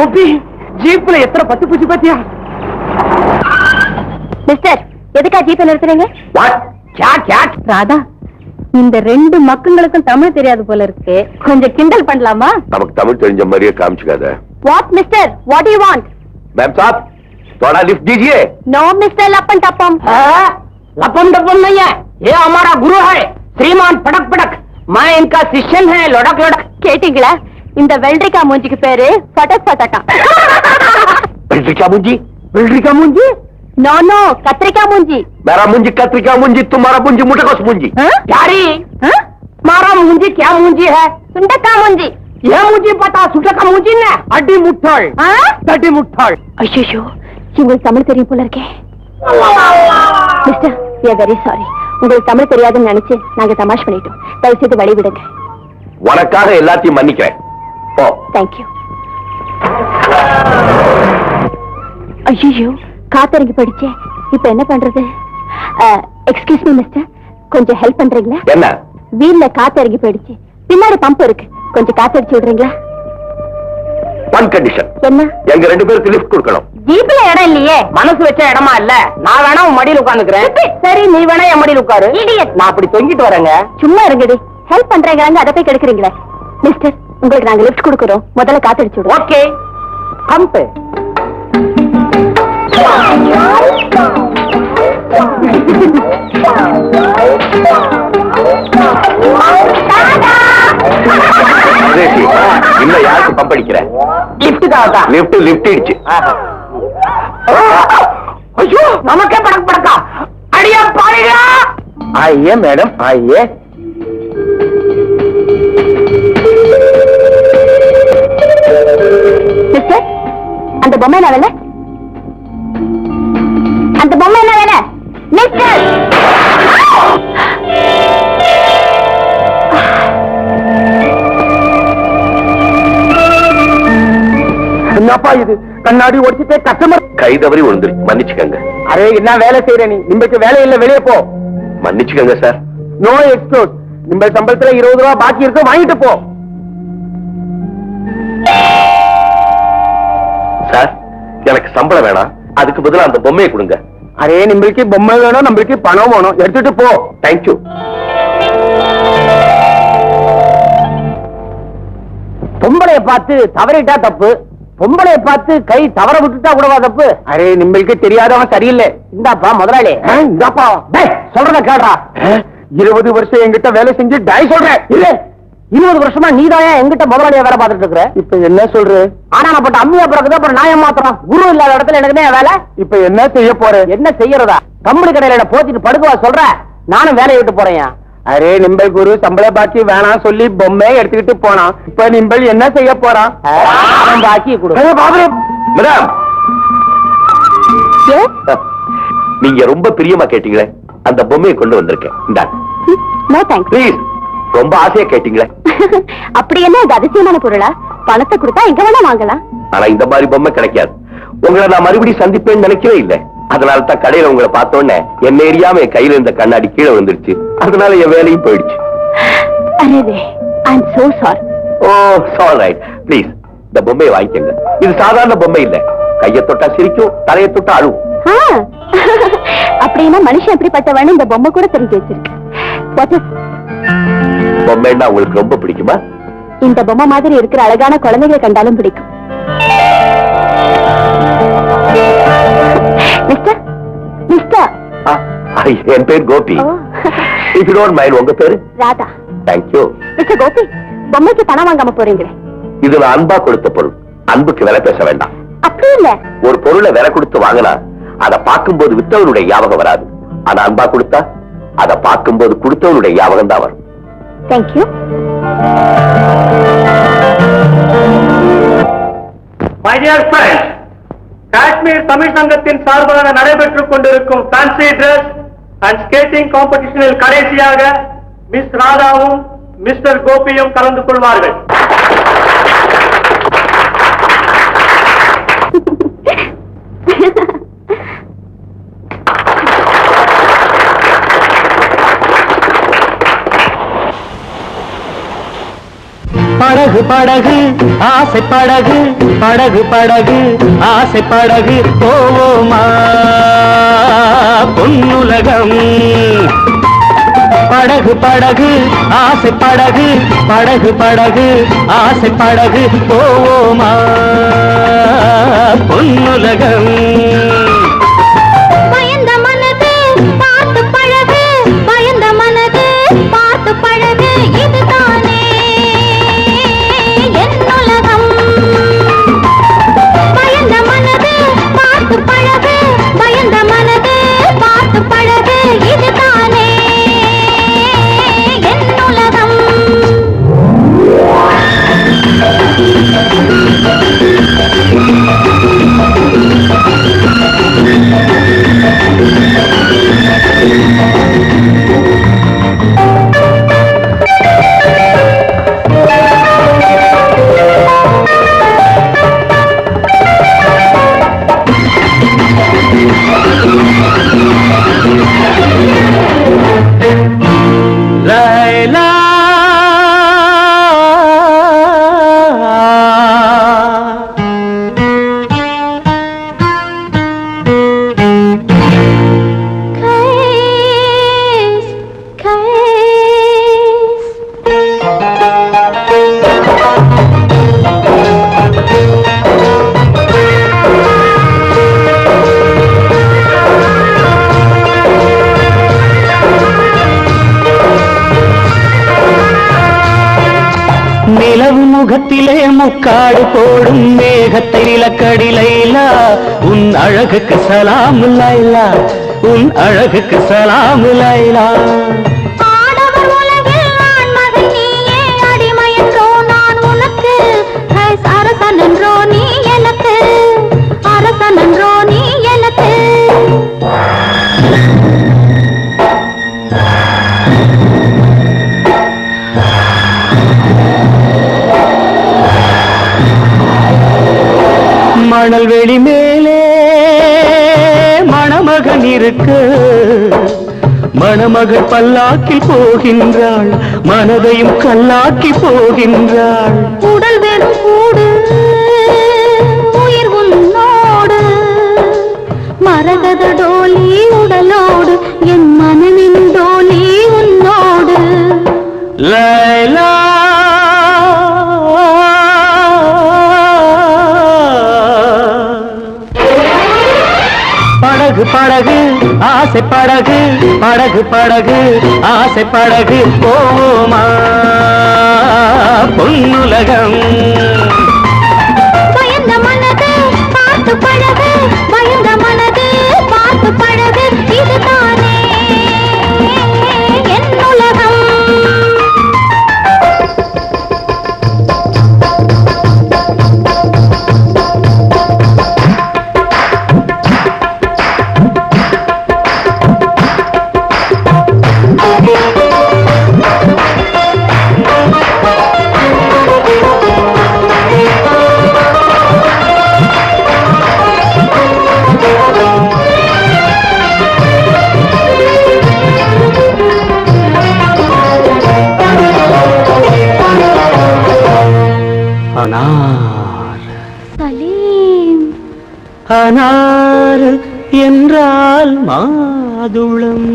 கோபி ஜீப்ல எத்தனை பத்து பூச்சி பாத்தியா மிஸ்டர் எதுக்கா ஜீப்பை நிறுத்துறீங்க வாட் கேட் கேட் ராதா இந்த ரெண்டு மக்களுக்கும் தமிழ் தெரியாது போல இருக்கு கொஞ்சம் கிண்டல் பண்ணலாமா நமக்கு தமிழ் தெரிஞ்ச மாதிரியே காமிச்சுக்காத what mister what you want ma'am साहब थोड़ा लिफ्ट दीजिए நோ மிஸ்டர் லப்பன் டப்பம் लपम डपम नहीं है ये हमारा गुरु है श्रीमान पटक पटक मैं इनका शिष्यन है लड़क लड़क கேட்டீங்களா இந்த வெள்ளரிக்கா மூஞ்சிக்கு பேரு பட்டக் பட்டக்கா कत्रिका मुंजी बिल्डिका मुंजी நோ நோ கத்திரிக்காய் மூஞ்சி मेरा मुंजी कत्रिका मुंजी तुम्हारा मुंजी मुटकोस मुंजी ஆ? प्यारी ஆ? मारा मुंजी क्या मुंजी है சுண்டக்காய் மூஞ்சி ये मुंजी पता सुटक का मुंजी ने अड्डी मुठल ஆ? तड्डी मुठल ஐயோ உங்களுக்கு தமிழ் தெரியும் போல இருக்கே mister we are very sorry உங்களுக்கு தமிழ் தெரியாதுன்னு நினைச்சு நாங்க தமாஷ் பண்ணிட்டோம் தயவு செய்து வழி விடுங்க உனக்காக எல்லாத்தையும் மன்னிக்கிறேன் போ. தேங்க்யூ ஐயோ காத்தறிஞ்சு படிச்சே. இப்ப என்ன பண்றது? எக்ஸ்கியூஸ் மீ மிஸ்டர் கொஞ்சம் ஹெல்ப் பண்றீங்களா? என்ன? வீல்ல காத்தறிஞ்சு போயிடுச்சு பின்னாடி பம்ப் இருக்கு. கொஞ்சம் காத்தடிச்சு விடுறீங்களா? ஒன் கண்டிஷன் என்ன? எங்க ரெண்டு பேருக்கு லிஃப்ட் கொடுக்கணும். ஜீப்ல இடம் இல்லையே. மனசு வச்ச இடமா இல்ல. நான் வேணா உன் மடியில உட்காந்துக்கிறேன். சரி நீ வேணா என் மடியில உட்காரு. நான் அப்படி தொங்கிட்டு வரேங்க. சும்மா இருங்கடி. ஹெல்ப் பண்றீங்க அதை போய் கெடுக்குறீங்களே. மிஸ்டர் உங்களுக்கு நாங்க லிஃப்ட் கொடுக்குறோம். முதல்ல காத்தடிச்சு விடுவோம். ஓகே சுரேஷி, இன்னும் யாருக்கு பம்ப் அடிக்கிறேன் லிப்டுக்காக தான் லிஃப்ட் லிஃப்ட் இடிச்சு. ஐயோ நமக்கே படக்கு படக்கா. அடியா பாருங்க ஆயே மேடம் ஆயே அந்த பொம்மை என்ன வேலை? அந்த பொம்மை என்ன வேலை? மிஸ்டர் என்னப்பா இது? கண்ணாடி ஒடிச்சிட்டே கஸ்டமர் கை தவறி விழுந்துருச்சு மன்னிச்சுக்கங்க. அரே என்ன வேலை செய்யற நீ? நிம்பளுக்கு வேலை இல்ல வெளியே போ. மன்னிச்சுக்கங்க சார். நோ எக்ஸ்கியூஸ் நிம்ப சம்பளத்துல இருபது ரூபா பாக்கி இருக்கு வாங்கிட்டு போ. சார் எனக்கு சம்பளம் வேணாம். அதுக்கு பதிலா அந்த பொம்மையை கொடுங்க. அரே நிம்பளுக்கு பொம்மை வேணும் நம்மளுக்கு பணம் வேணும். எடுத்துட்டு போ. தேங்க்யூ பொம்பளைய பார்த்து தவறிட்டா தப்பு. பொம்பளைய பார்த்து கை தவற விட்டுட்டா கூடவா தப்பு? அரே நிம்பளுக்கு தெரியாதவன் சரியில்லை. இந்தாப்பா முதலாளி. இந்தாப்பா. சொல்றத கேடுறா இருபது வருஷம் என்கிட்ட வேலை செஞ்சு டை சொல்றேன். இல்ல இருபது வருஷமா நீதாயா எங்கிட்ட முதலாளியா வேலை பார்த்துட்டு இருக்கிற? இப்ப என்ன சொல்ற? ஆனா நான் பட்ட அம்மியா பிறகுதான் அப்புறம் நான் ஏமாத்துறோம் குரு இல்லாத இடத்துல எனக்கு என்ன வேலை. இப்ப என்ன செய்ய போற? என்ன செய்யறதா? கம்பளி கடையில போத்திட்டு படுக்கவா சொல்ற? நானும் வேலையை விட்டு போறேன் அரே நிம்பல் குரு சம்பள பாக்கி வேணாம் சொல்லி பொம்மை எடுத்துக்கிட்டு போனான். இப்ப நிம்பல் என்ன செய்ய போறான்? பாக்கி கொடு. மேடம்! நீங்க ரொம்ப பிரியமா கேட்டீங்களே. அந்த பொம்மையை கொண்டு வந்திருக்கேன். ரொம்ப ஆசையா கேட்டீங்களே. அப்படி என்ன இது அதிசயமான பொருளா? பணத்தை கொடுத்தா எங்க வேணா வாங்கலாம். ஆனா இந்த மாதிரி பொம்மை கிடைக்காது. உங்களை நான் மறுபடியும் சந்திப்பேன்னு நினைக்கவே இல்லை. அதனால தான் கடையில உங்களை பார்த்த உடனே என்ன எரியாம என் கையில இருந்த கண்ணாடி கீழே விழுந்துருச்சு. அதனால என் வேலையும் போயிடுச்சு. அரே I am so sorry oh சால் ரைட் ப்ளீஸ் இந்த பொம்மையை வாங்கிக்கங்க. இது சாதாரண பொம்மை இல்ல. கையை தொட்டா சிரிக்கும் தலையை தொட்டா அழுவும். அப்படின்னா மனுஷன் எப்படிப்பட்டவன்னு இந்த பொம்மை கூட தெரிஞ்சு வச்சிருக்கு. பொம்மைன்னா உங்களுக்கு ரொம்ப பிடிக்குமா? இந்த பொம்மை மாதிரி இருக்கிற அழகான குழந்தைகளை கண்டாலும் பிடிக்கும். Mister mister. என் பேர் Gopi. If you don't mind உங்க பேரு? ராதா. தேங்க்யூ மிஸ்டர் கோபி பொம்மைக்கு பணம் வாங்காம போறீங்களே. இது நான் அன்பா கொடுத்த பொருள். அன்புக்கு விலை பேச வேண்டாம். அப்படி இல்ல. ஒரு பொருளை விலை கொடுத்து வாங்கினா அதை பார்க்கும்போது வித்தவனுடைய ஞாபகம் வராது. ஆனா அன்பா கொடுத்தா அதை பார்க்கும்போது கொடுத்தவனுடைய ஞாபகம் தான் வரும். Thank you my dear friends Kashmir Tamil சங்கத்தின் சார்பாக நடைபெற்றுக் கொண்டிருக்கும் ஃபேன்சி ட்ரெஸ் அண்ட் ஸ்கேட்டிங் காம்படிஷனில் கடைசியாக மிஸ் ராதாவும் மிஸ்டர் கோபியும் கலந்து கொள்வார்கள். படகு படகு ஆசை படகு படகு படகு ஆசை படகு. போவோமா பொன்னுலகம். படகு படகு ஆசை படகு படகு படகு ஆசை படகு. போவோமா பொன்னுலகம். நிலவு முகத்திலே முக்காடு போடும் மேகத்தை நிலக்கடி லைலா உன் அழகுக்கு சலாம் லைலா. உன் அழகுக்கு சலாம் லைலா. ஆடவர் உலகில் நான் மகன் நீயே. அரசன் என்றோ நீ எனக்கு. மணல் வெளி மேலே மணமகன் இருக்கு. மணமகள் பல்லாக்கில் போகின்றாள் மனதையும் கல்லாக்கி போகின்றாள். உடல் வெறும் கூடு உயிர் உன்னோடு. மரகத டோலி உடலோடு என் மனதின் டோலி உன்னோடு. ஆசை படகு படகு படகு ஆசை படகு போமா அனார் என்றால் மாதுளம்.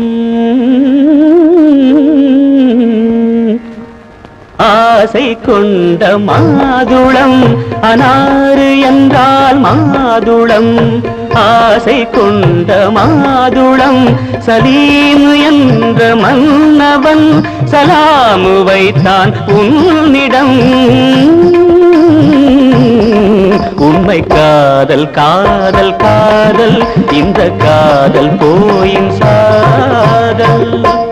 ஆசை கொண்ட மாதுளம் அனாறு என்றால் மாதுளம். ஆசை கொண்ட மாதுளம் சலீம் என்ற மன்னவன் சலாமு வைத்தான் உன்னிடம். உண்மை காதல் காதல் காதல். இந்த காதல் போயின் சாதல்.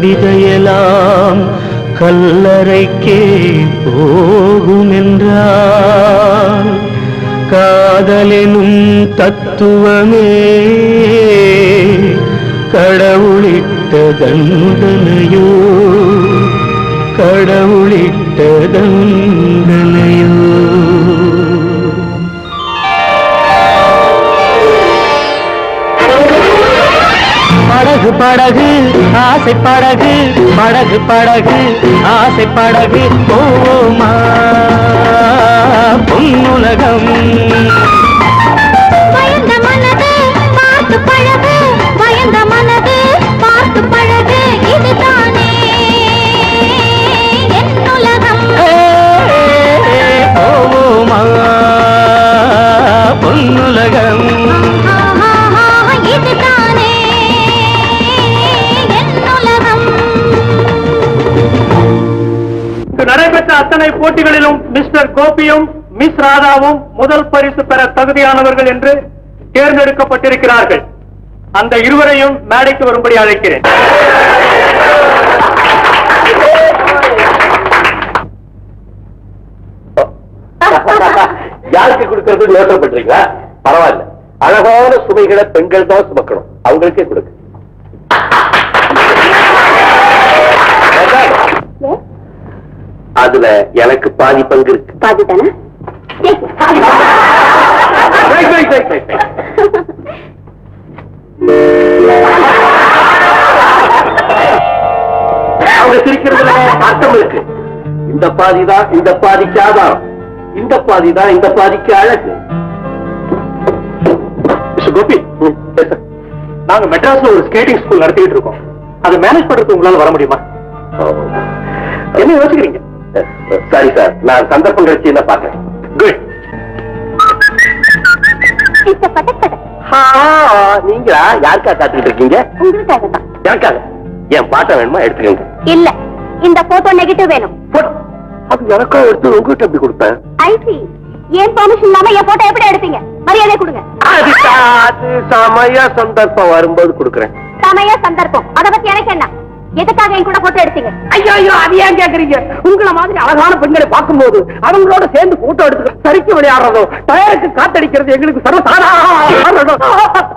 கவிதையெல்லாம் கல்லறைக்கே போகும் என்றால் காதலெனும் தத்துவமே கடவுளிட்ட தண்டனையோ கடவுளிட்ட தண்டனையோ படகு ஆசை படகு படகு படகு ஆசை படகு. போமா பொன்னுலகம். பயந்த அத்தனை போட்டிகளிலும் மிஸ்டர் கோபியும் மிஸ் ராதாவும் முதல் பரிசு பெற தகுதியானவர்கள் என்று தேர்ந்தெடுக்கப்பட்டிருக்கிறார்கள். அந்த இருவரையும் மேடைக்கு வரும்படி அழைக்கிறேன். யாருக்கு கொடுக்கறது யோசனை பண்றீங்களா? பரவாயில்ல. அழகான சுமைகளை பெண்கள் தான் சுமக்கணும். அவங்களுக்கே கொடுக்கு அதுல எனக்கு பாதி பங்கு இருக்கு. பாதி தானே. அவங்க சிரிக்கிறதுல அர்த்தம் இருக்கு. இந்த பாதி தான் இந்த பாதிக்கு ஆதாரம். இந்த பாதி தான் இந்த பாதிக்கு அழகு. கோபி நாங்க மெட்ராஸ்ல ஒரு ஸ்கேட்டிங் ஸ்கூல் நடத்திட்டு இருக்கோம். அதை மேனேஜ் பண்றதுக்கு உங்களால வர முடியுமா? என்ன யோசிக்கிறீங்க? சரி சார் நான் சந்தர்ப்பம் கிடைச்சு என்ன பாக்குறேன் குட் நீங்களா? யாருக்கா காத்துக்கிட்டு இருக்கீங்க? உங்களுக்காக தான் எனக்காக என் பாட்டை வேணுமா? எடுத்துக்கங்க. இல்ல. இந்த போட்டோ நெகட்டிவ் வேணும். அது எனக்கா எடுத்து உங்ககிட்ட எப்படி கொடுப்பேன் ஐசி ஏன் பெர்மிஷன் இல்லாம என் போட்டோ எப்படி எடுப்பீங்க மரியாதை கொடுங்க. அது சமய சந்தர்ப்பம் வரும்போது கொடுக்குறேன். சமய சந்தர்ப்பம். அத பத்தி எனக்கு என்ன? எதுக்காக என் கூட போட்டோ எடுத்தீங்க? ஐயோ ஐயோ அது ஏன் கேக்குறீங்க? உங்களை மாதிரி அழகான பெண்களை பார்க்கும்போது அவங்களோட சேர்ந்து போட்டோ எடுத்து சரிக்கு விளையாடுறதும் டயருக்கு காத்தடிக்கிறது எங்களுக்கு சர்வசாதாரணம்.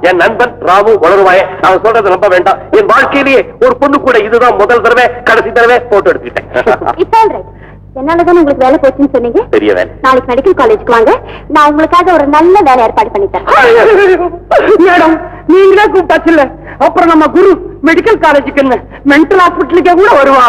என் நண்பன் ராவு உணர்வாய அவன் சொல்றதை நம்ப வேண்டாம். என் வாழ்க்கையிலேயே ஒரு பொண்ணு கூட இதுதான் முதல் தடவை கடைசி தடவை போட்டோ எடுத்துக்கிட்டேன். என்னாலதான் உங்களுக்கு வேலை போச்சுன்னு சொன்னீங்க? பெரிய வேலை. நாளைக்கு மெடிக்கல் காலேஜுக்கு வாங்க. நான் உங்களுக்காக ஒரு நல்ல வேலை ஏற்பாடு பண்ணி தரேன் மேடம் நீங்களே கூப்பிட்டாச்சு இல்ல அப்புறம் நம்ம குரு மெடிக்கல் காலேஜுக்கு என்ன? மென்டல் ஹாஸ்பிட்டலுக்கே கூட வருவா